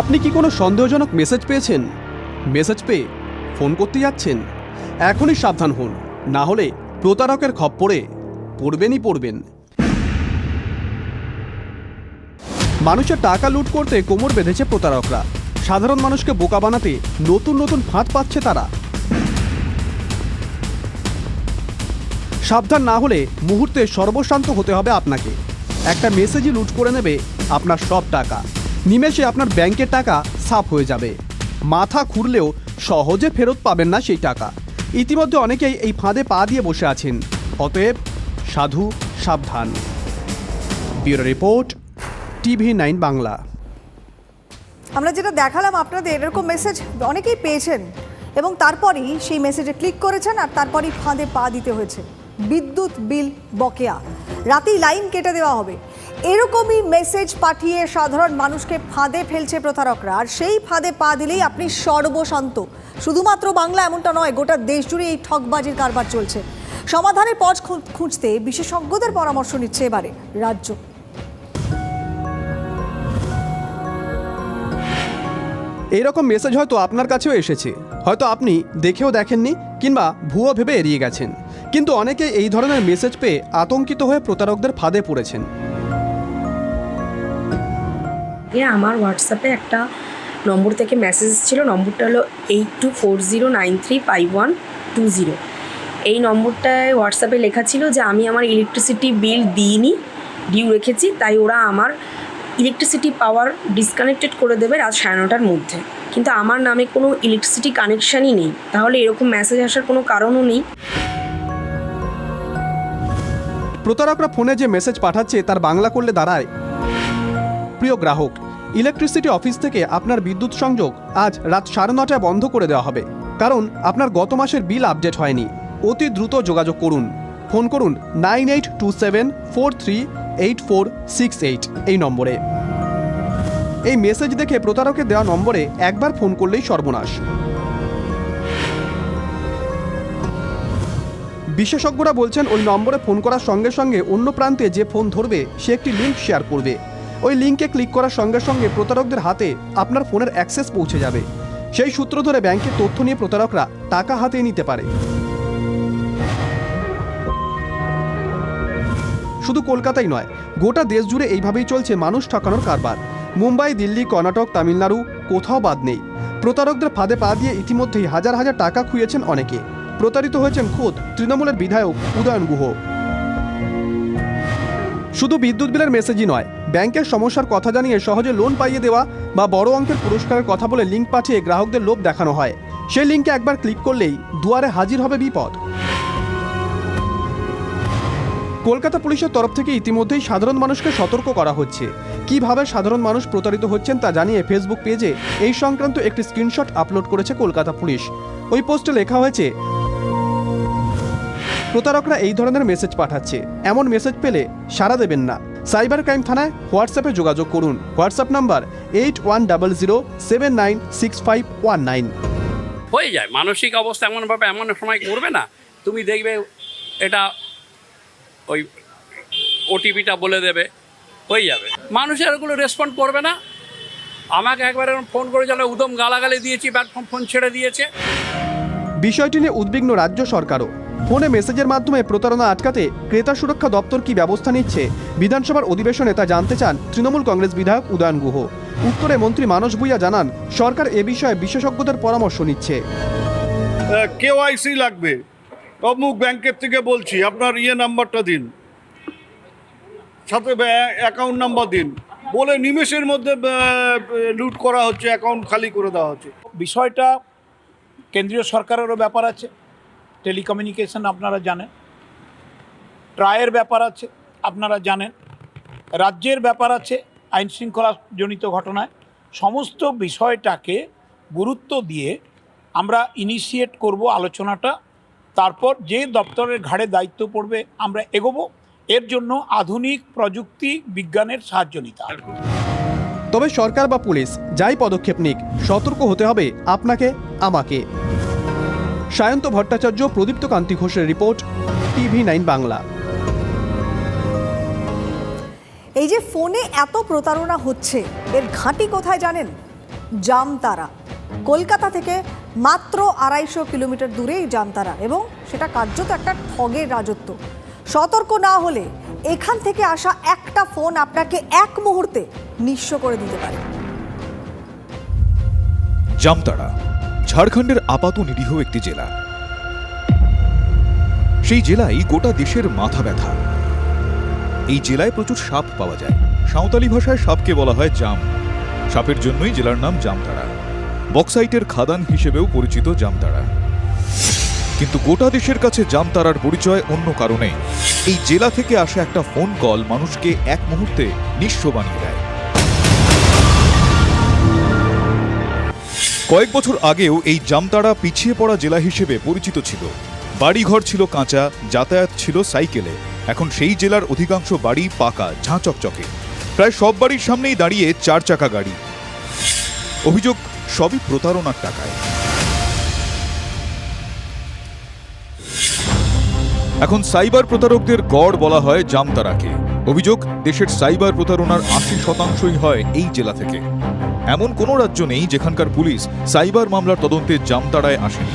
আপনি কি কোনো সন্দেহজনক মেসেজ পেয়েছেন? মেসেজ পেয়ে ফোন করতে যাচ্ছেন? এখনই সাবধান হন, না হলে প্রতারকের খপ্পরে পড়বেনই পড়বেন। মানুষের টাকা লুট করতে কোমর বেঁধেছে প্রতারকরা। সাধারণ মানুষকে বোকা বানাতে নতুন নতুন ফাঁদ পাচ্ছে তারা। সাবধান না হলে মুহূর্তে সর্বশান্ত হতে হবে আপনাকে। একটা মেসেজই লুট করে নেবে আপনার সব টাকা। নিমেষে আপনার ব্যাংকের টাকা সাফ হয়ে যাবে। মাথা খুঁড়লেও সহজে ফেরত পাবেন না সেই টাকা। ইতিমধ্যে অনেকেই এই ফাঁদে পা দিয়ে বসে আছেন। অতএব সাধু, সাবধান। Bureau report, TV nine Bangla. আমরা যেটা দেখালাম আপনাদের, এরকম মেসেজ অনেকেই পেয়েছেন এবং তারপরেই সেই মেসেজে ক্লিক করেছেন আর তারপরেই ফাঁদে পা দিতে হয়েছে। বিদ্যুৎ বিল বকেয়া। রাতেই লাইন কেটে দেওয়া হবে। এরকমই মেসেজ পাঠিয়ে সাধারণ মানুষকে ফাঁদে ফেলছে প্রতারকরা। আর সেই ফাঁদে পা দিলেই আপনি সর্বশান্ত। শুধুমাত্র বাংলা এমনটা নয়, গোটা দেশ জুড়ে এই ঠকবাজির কারবার চলছে। সমাধানের পথ খুঁজতে বিশেষজ্ঞদের পরামর্শ নিচ্ছে এবারে রাজ্য। এইরকম মেসেজ হয়তো আপনার কাছেও এসেছে। হয়তো আপনি দেখেও দেখেননি কিংবা ভুয়ো ভেবে এড়িয়ে গেছেন। কিন্তু অনেকে এই ধরনের মেসেজ পেয়ে আতঙ্কিত হয়ে প্রতারকদের ফাঁদে পড়েছেন। এ আমার হোয়াটসঅ্যাপে একটা নম্বর থেকে মেসেজ ছিল, নম্বরটা হলো eight two four zero nine three five one two zero এই নম্বরটায় হোয়াটসঅ্যাপে লেখা ছিল যে আমি আমার ইলেকট্রিসিটি বিল দিইনি ডিউ রেখেছি, তাই ওরা আমার ইলেকট্রিসিটি পাওয়ার ডিসকানেক্টেড করে দেবে রাত সাড়ে নটার মধ্যে। কিন্তু আমার নামে কোনো ইলেকট্রিসিটি কানেকশানই নেই। তাহলে এরকম মেসেজ আসার কোনো কারণও নেই। প্রতারকরা ফোনে যে মেসেজ পাঠাচ্ছে, তার বাংলা করলে দাঁড়ায়। প্রিয় গ্রাহক ইলেকট্রিসিটি অফিস থেকে আপনার বিদ্যুৎ সংযোগ আজ রাত সাড়ে নটায় বন্ধ করে দেওয়া হবে। কারণ আপনার গত মাসের বিল আপডেট হয়নি। অতি দ্রুত যোগাযোগ করুন। ফোন করুন nine eight two seven four three eight four six eight এই নম্বরে। এই মেসেজ দেখে প্রতারকের দেওয়া নম্বরে একবার ফোন করলেই সর্বনাশ। বিশেষজ্ঞরা বলছেন, ওই নম্বরে ফোন করার সঙ্গে সঙ্গে অন্য প্রান্তে যে ফোন ধরবে, সে একটি লিঙ্ক শেয়ার করবে। ওই লিঙ্কে ক্লিক করার সঙ্গে সঙ্গে প্রতারকদের হাতে আপনার ফোনের অ্যাক্সেস পৌঁছে যাবে। সেই সূত্র ধরে ব্যাংকের তথ্য নিয়ে প্রতারকরা টাকা হাতিয়ে নিতে পারে। শুধু কলকাতাই নয়, গোটা দেশ জুড়ে এইভাবেই চলছে মানুষ ঠকানোর কারবার। মুম্বাই, দিল্লি, কর্ণাটক, তামিলনাড়ু কোথাও বাদ নেই। প্রতারকদের ফাঁদে পা দিয়ে ইতিমধ্যেই হাজার হাজার টাকা খুইয়েছেন অনেকে। প্রতারিত হয়েছেন খোদ তৃণমূলের বিধায়ক উদয়ন গুহ। শুধু বিদ্যুৎ বিলের মেসেজই নয়, ব্যাংকের সমস্যার কথা জানিয়ে সহজে লোন পাইয়ে দেওয়া বা বড় অঙ্কের পুরস্কারের কথা বলে লিঙ্ক পাঠিয়ে গ্রাহকদের লোভ দেখানো হয়। সেই লিঙ্কে একবার ক্লিক করলেই দুয়ারে হাজির হবে বিপদ। কলকাতা পুলিশের তরফ থেকে ইতিমধ্যেই সাধারণ মানুষকে সতর্ক করা হচ্ছে। কীভাবে সাধারণ মানুষ প্রতারিত হচ্ছেন তা জানিয়ে ফেসবুক পেজে এই সংক্রান্ত একটি স্ক্রিনশট আপলোড করেছে কলকাতা পুলিশ। ওই পোস্টে লেখা হয়েছে প্রতারকরা এই ধরনের মেসেজ পাঠাচ্ছে। এমন মেসেজ পেলে সাড়া দেবেন না। সাইবার ক্রাইম থানায় হোয়াটসঅ্যাপে যোগাযোগ করুন। WhatsApp number eight one double zero seven nine six five one nine হয়ে যায়। মানসিক অবস্থা এমনভাবে এমন সময় করবে না। তুমি দেখবে এটা ওই ওটিপিটা বলে দেবে। হয়ে যাবে। মানুষের ওগুলো রেসপন্ড করবে না। আমাকে একবার ফোন করে চলে উদম গালাগালি দিয়েছি প্ল্যাটফর্ম ফোন ছেড়ে দিয়েছে। বিষয়টি নিয়ে উদ্বিগ্ন রাজ্য সরকারও। ফোনে মেসেজের মাধ্যমে প্রতারণা আটকাতে ক্রেতা সুরক্ষা দপ্তর কি ব্যবস্থা নিচ্ছে? বিধানসভার অধিবেশনে তা জানতে চান তৃণমূল কংগ্রেস বিধায়ক উদয়ন গুহ। উত্তরে মন্ত্রী মানস ভূঁইয়া জানান সরকার এ বিষয়ে বিশেষজ্ঞদের পরামর্শ নিচ্ছে। কেওয়াইসি লাগবে। অমুক ব্যাংকের থেকে বলছি আপনার ইয়ে নাম্বারটা দিন। সাথে অ্যাকাউন্ট নাম্বার দিন। বলে নিমেষের মধ্যে লুট করা হচ্ছে অ্যাকাউন্ট খালি করে দেওয়া হচ্ছে। বিষয়টা কেন্দ্রীয় সরকারেরও ব্যাপার আছে। টেলিকমিউনিকেশন আপনারা জানেন, ট্রায়ের ব্যাপার আছে আপনারা জানেন, রাজ্যের ব্যাপার আছে আইন শৃঙ্খলাজনিত ঘটনায়, সমস্ত বিষয়টাকে গুরুত্ব দিয়ে আমরা ইনিশিয়েট করব আলোচনাটা, তারপর যে দপ্তরের ঘাড়ে দায়িত্ব পড়বে আমরা এগোবো, এর জন্য আধুনিক প্রযুক্তি বিজ্ঞানের সাহায্য নিতে হবে। তবে সরকার বা পুলিশ যাই পদক্ষেপ নিক, সতর্ক হতে হবে আপনাকে, আমাকে। সায়ন্ত ভট্টাচার্য প্রদীপ্ত কান্তি ঘোষের রিপোর্ট টিভি নাইন বাংলা। এই যে ফোনে এত প্রতারণা হচ্ছে এর ঘাঁটি কোথায় জানেন? জামতারা। কলকাতা থেকে মাত্র আড়াইশো কিলোমিটার দূরে এই জামতারা এবং সেটা কার্যত একটা ঠগের রাজত্ব। সতর্ক না হলে এখান থেকে আসা একটা ফোন আপনাকে এক মুহূর্তে নিঃস্ব করে দিতে পারে। জামতাড়া ঝাড়খণ্ডের আপাত নিরীহ একটি জেলা। সেই জেলাই গোটা দেশের মাথা ব্যথা। এই জেলায় প্রচুর সাপ পাওয়া যায়। সাঁওতালি ভাষায় সাপকে বলা হয় জাম। সাপের জন্যই জেলার নাম জামতারা। বক্সাইটের খাদান হিসেবেও পরিচিত জামতারা। কিন্তু গোটা দেশের কাছে জামতারার পরিচয় অন্য কারণে। এই জেলা থেকে আসা একটা ফোন কল মানুষকে এক মুহূর্তে নিঃস্ব বানিয়ে দেয়। কয়েক বছর আগেও এই জামতারা পিছিয়ে পড়া জেলা হিসেবে পরিচিত ছিল। বাড়িঘর ছিল কাঁচা, যাতায়াত ছিল সাইকেলে। এখন সেই জেলার অধিকাংশ বাড়ি পাকা, ঝাঁ চকচকে। প্রায় সব বাড়ির সামনেই দাঁড়িয়ে চার চাকা গাড়ি। অভিযোগ, সবই প্রতারণার টাকায়। এখন সাইবার প্রতারকদের গড় বলা হয় জামতারাকে। অভিযোগ, দেশের সাইবার প্রতারণার আশি শতাংশই হয় এই জেলা থেকে। এমন কোনো রাজ্য নেই যেখানকার পুলিশ সাইবার মামলার তদন্তে জামতাড়ায় আসেনি।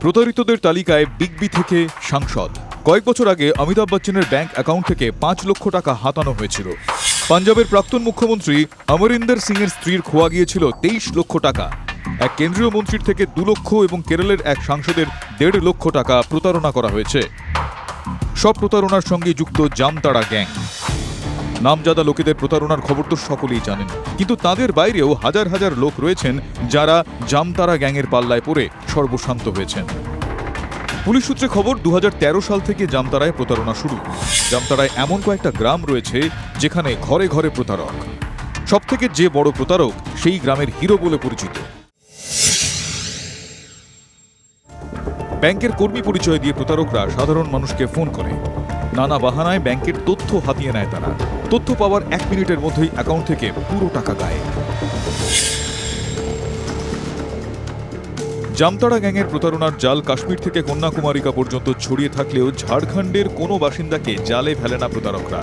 প্রতারিতদের তালিকায় বিগ বি থেকে সাংসদ। কয়েক বছর আগে অমিতাভ বচ্চনের ব্যাংক অ্যাকাউন্ট থেকে পাঁচ লক্ষ টাকা হাতানো হয়েছিল। পাঞ্জাবের প্রাক্তন মুখ্যমন্ত্রী অমরিন্দর সিংয়ের স্ত্রীর খোয়া গিয়েছিল তেইশ লক্ষ টাকা। এক কেন্দ্রীয় মন্ত্রীর থেকে দু লক্ষ এবং কেরলের এক সাংসদের দেড় লক্ষ টাকা প্রতারণা করা হয়েছে। সব প্রতারণার সঙ্গে যুক্ত জামতাড়া গ্যাং। নামজাদা লোকেদের প্রতারণার খবর তো সকলেই জানেন। কিন্তু তাদের বাইরেও হাজার হাজার লোক রয়েছেন যারা জামতারা গ্যাংয়ের পাল্লায় পড়ে সর্বশান্ত হয়েছেন। পুলিশ সূত্রে খবর দু হাজার তেরো সাল থেকে জামতারায় প্রতারণা শুরু। জামতারায় এমন কয়েকটা গ্রাম রয়েছে যেখানে ঘরে ঘরে প্রতারক। সবথেকে যে বড় প্রতারক সেই গ্রামের হিরো বলে পরিচিত। ব্যাংকের কর্মী পরিচয় দিয়ে প্রতারকরা সাধারণ মানুষকে ফোন করে। নানা বাহানায় ব্যাংকের তথ্য হাতিয়ে নেয় তারা। তথ্য পাওয়ার এক মিনিটের মধ্যেই অ্যাকাউন্ট থেকে পুরো টাকা গায়ে। জামতাড়া গ্যাংয়ের প্রতারণার জাল কাশ্মীর থেকে কন্যাকুমারিকা পর্যন্ত ছড়িয়ে থাকলেও ঝাড়খণ্ডের কোনো বাসিন্দাকে জালে ফেলে না প্রতারকরা।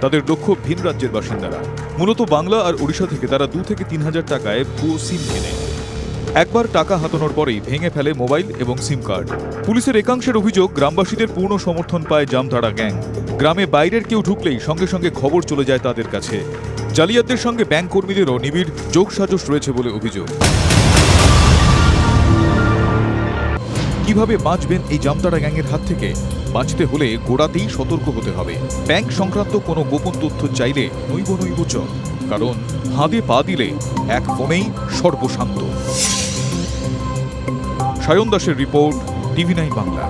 তাদের লক্ষ্য ভিন রাজ্যের বাসিন্দারা। মূলত বাংলা আর ওড়িশা থেকে তারা দু থেকে তিন হাজার টাকায় ভুয়ো সিম কেনে। একবার টাকা হাতানোর পরেই ভেঙে ফেলে মোবাইল এবং সিম কার্ড। পুলিশের একাংশের অভিযোগ, গ্রামবাসীদের পূর্ণ সমর্থন পায় জামতাড়া গ্যাং। গ্রামে বাইরের কেউ ঢুকলেই সঙ্গে সঙ্গে খবর চলে যায় তাদের কাছে। জালিয়াতদের সঙ্গে ব্যাংক কর্মীদেরও নিবিড় যোগসাজশ রয়েছে বলে অভিযোগ। কীভাবে বাঁচবেন এই জামতাড়া গ্যাংয়ের হাত থেকে? বাঁচতে হলে গোড়াতেই সতর্ক হতে হবে। ব্যাংক সংক্রান্ত কোনো গোপন তথ্য চাইলে নৈব নৈব কারণ হাতে পা দিলে এক ফোনেই সর্বশান্ত। সায়ন দাসের report, TV nine Bangla.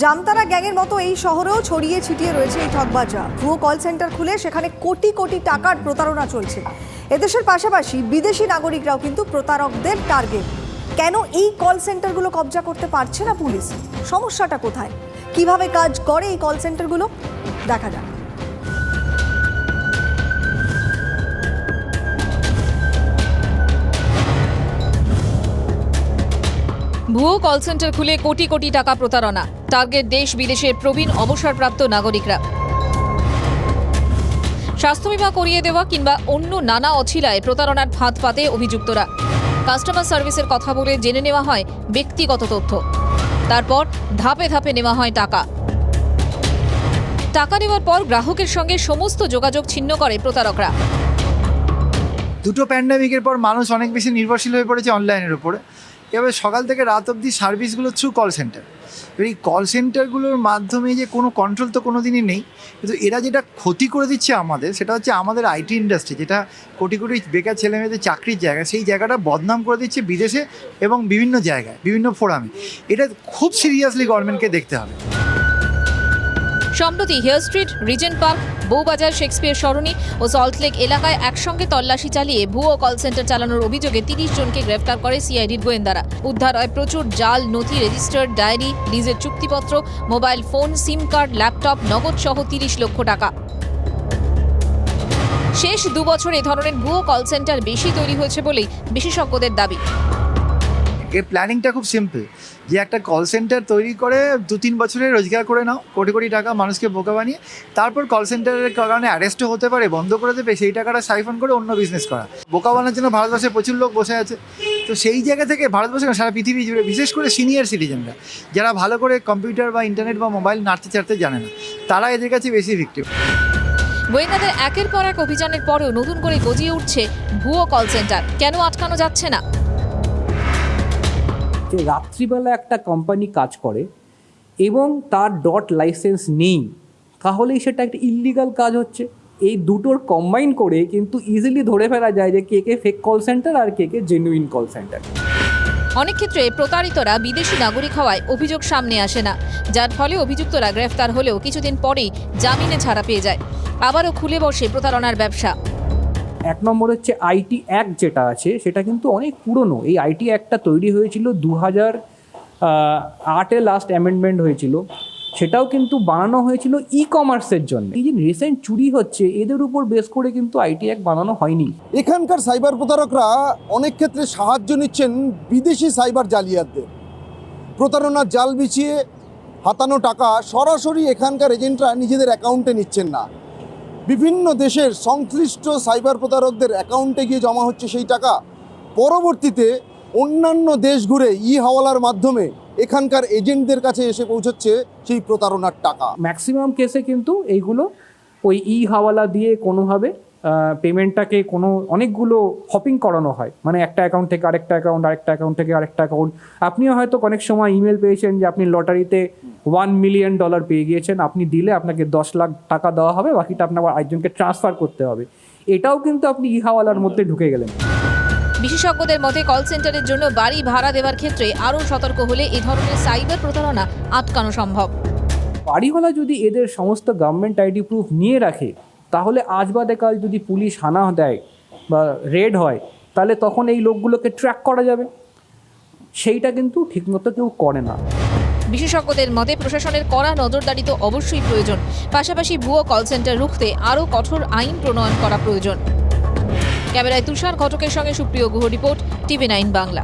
Jamtara গ্যাংয়ের মতো এই শহরেও ছড়িয়ে ছিটিয়ে রয়েছে এই ঠগবাজরা ভুয়ো কল সেন্টার খুলে সেখানে কোটি কোটি টাকার প্রতারণা চলছে। এদেশের পাশাপাশি বিদেশি নাগরিকরাও কিন্তু প্রতারকদের টার্গেট কেন এই কল সেন্টারগুলো কবজা করতে পারছে না পুলিশ? সমস্যাটা কোথায়? কীভাবে কাজ করে এই কল সেন্টারগুলো? দেখা যাক। ভুয়ো কল সেন্টার খুলে কোটি কোটি টাকা প্রতারণা। টার্গেট দেশ বিদেশের প্রবীণ অবসরপ্রাপ্ত নাগরিকরা। স্বাস্থ্য বিমা করিয়ে দেওয়া কিংবা অন্য নানা অছিলায় প্রতারণার ফাঁদ পাতে অভিযুক্তরা। কাস্টমার সার্ভিসের কথা বলে জেনে নেওয়া হয় ব্যক্তিগত তথ্য। তারপর ধাপে ধাপে নেওয়া হয় টাকা। টাকা নেওয়ার পর গ্রাহকের সঙ্গে সমস্ত যোগাযোগ ছিন্ন করে প্রতারকরা। দুটো প্যান্ডামিকের পর মানুষ অনেক বেশি নির্ভরশীল হয়ে পড়েছে অনলাইনের উপরে। এবার সকাল থেকে রাত অবধি সার্ভিসগুলো থ্রু কল সেন্টার এবার এই কল সেন্টারগুলোর মাধ্যমে যে কোনো কন্ট্রোল তো কোনো দিনই নেই। কিন্তু এরা যেটা ক্ষতি করে দিচ্ছে আমাদের, সেটা হচ্ছে আমাদের আইটি ইন্ডাস্ট্রি যেটা কোটি কোটি বেকার ছেলে মেয়েদের চাকরির জায়গা। সেই জায়গাটা বদনাম করে দিচ্ছে বিদেশে এবং বিভিন্ন জায়গায়, বিভিন্ন ফোরামে এটা খুব সিরিয়াসলি গভর্নমেন্টকে দেখতে হবে। সম্প্রতি Hare street, Regent Park, Bowbazar, Shakespeare Sarani ও সল্টলেক এলাকায় একসঙ্গে তল্লাশি চালিয়ে ভুয়ো কল সেন্টার চালানোর অভিযোগে তিরিশ জনকে গ্রেফতার করে সিআইডির গোয়েন্দারা। উদ্ধার হয় প্রচুর জাল, নথি রেজিস্টার্ড ডায়েরি লিজের চুক্তিপত্র, mobile phone, SIM card, laptop, নগদ সহ তিরিশ লক্ষ টাকা। শেষ দু বছর এ ধরনের ভুয়ো কল সেন্টার বেশি তৈরি হয়েছে বলেই বিশেষজ্ঞদের দাবি। এর প্ল্যানিংটা খুব সিম্পল যে একটা কল সেন্টার তৈরি করে দু তিন বছরে রোজগার করে নাও, কোটি কোটি টাকা মানুষকে বোকা বানিয়ে, তারপর কল সেন্টারের কারণে অ্যারেস্টও হতে পারে, বন্ধ করে দেবে, সেই টাকাটা সাইফন করে অন্য বিজনেস করা। বোকা বানার জন্য ভারতবর্ষে প্রচুর লোক বসে আছে। তো সেই জায়গা থেকে ভারতবর্ষে সারা পৃথিবী জুড়ে, বিশেষ করে সিনিয়র সিটিজেনরা যারা ভালো করে কম্পিউটার বা ইন্টারনেট বা মোবাইল নাড়তে চাড়তে জানে না, তারা এদের কাছে বেশি ভিক্টিম গোয়েন্দাদের একের পর এক অভিযানের পরেও নতুন করে গজিয়ে উঠছে ভুয়ো কল সেন্টার কেন আটকানো যাচ্ছে না? যে রাত্রিবেলা একটা কোম্পানি কাজ করে এবং তার ডট লাইসেন্স নেই, তাহলেই সেটা একটা ইল্লিগাল কাজ হচ্ছে। এই দুটোর কম্বাইন করে কিন্তু ইজিলি ধরে ফেলা যায় যে কে কে ফেক কল সেন্টার আর কে কে জেনুইন কল সেন্টার অনেক ক্ষেত্রে প্রতারিতরা বিদেশি নাগরিক হওয়ায় অভিযোগ সামনে আসে না, যার ফলে অভিযুক্তরা গ্রেফতার হলেও কিছুদিন পরেই জামিনে ছাড়া পেয়ে যায়। আবারও খুলে বসে প্রতারণার ব্যবসা। এক নম্বর হচ্ছে আইটি অ্যাক্ট যেটা আছে, সেটা কিন্তু অনেক পুরনো। এই আইটি অ্যাক্টটা তৈরি হয়েছিল দু হাজার আটে লাস্ট অ্যামেন্ডমেন্ট হয়েছিল। সেটাও কিন্তু বানানো হয়েছিল ই কমার্সের জন্য। এই যে রিসেন্ট চুরি হচ্ছে, এদের উপর বেস করে কিন্তু আইটি অ্যাক্ট বানানো হয়নি। এখানকার সাইবার প্রতারকরা অনেক ক্ষেত্রে সাহায্য নিচ্ছেন বিদেশি সাইবার জালিয়াতদের। প্রতারণার জাল বিছিয়ে হাতানো টাকা সরাসরি এখানকার এজেন্টরা নিজেদের অ্যাকাউন্টে নিচ্ছেন না। বিভিন্ন দেশের সংশ্লিষ্ট সাইবার প্রতারকদের অ্যাকাউন্টে গিয়ে জমা হচ্ছে সেই টাকা। পরবর্তীতে অন্যান্য দেশ ঘুরে ই হাওয়ালার মাধ্যমে এখানকার এজেন্টদের কাছে এসে পৌঁছচ্ছে সেই প্রতারণার টাকা। ম্যাক্সিমাম কেসে কিন্তু এইগুলো ওই ই হাওয়ালা দিয়ে কোনোভাবে পেমেন্টটাকে কোনো অনেকগুলো হপিং করানো হয়। মানে একটা অ্যাকাউন্ট থেকে আরেকটা অ্যাকাউন্ট আরেকটা অ্যাকাউন্ট থেকে আরেকটা অ্যাকাউন্ট আপনিও হয়তো অনেক সময় ইমেল পেয়েছেন যে আপনি লটারিতে ওয়ান মিলিয়ন ডলার পেয়ে গিয়েছেন। আপনি দিলে আপনাকে দশ লাখ টাকা দেওয়া হবে বাকিটা আপনার একজনকে ট্রান্সফার করতে হবে। এটাও কিন্তু আপনি ইহাওয়ালার মধ্যে ঢুকে গেলেন। বিশেষজ্ঞদের মতে কল সেন্টারের জন্য বাড়ি ভাড়া দেওয়ার ক্ষেত্রে আরও সতর্ক হলে এ ধরনের সাইবার প্রতারণা আটকানো সম্ভব। বাড়িওয়ালা যদি এদের সমস্ত গভর্নমেন্ট আইডি প্রুফ নিয়ে রাখে তাহলে আজ বাদে কাল যদি পুলিশ হানা দেয় বা রেড হয়, তাহলে তখন এই লোকগুলোকে ট্র্যাক করা যাবে। সেইটা কিন্তু ঠিকমতো কেউ করে না। বিশেষজ্ঞদের মতে প্রশাসনের কড়া নজরদারি তো অবশ্যই প্রয়োজন। পাশাপাশি ভুয়ো কল সেন্টার রুখতে আরও কঠোর আইন প্রণয়ন করা প্রয়োজন। ক্যামেরায় তুষার ঘটকের সঙ্গে Supriyo Guha report, TV nine Bangla.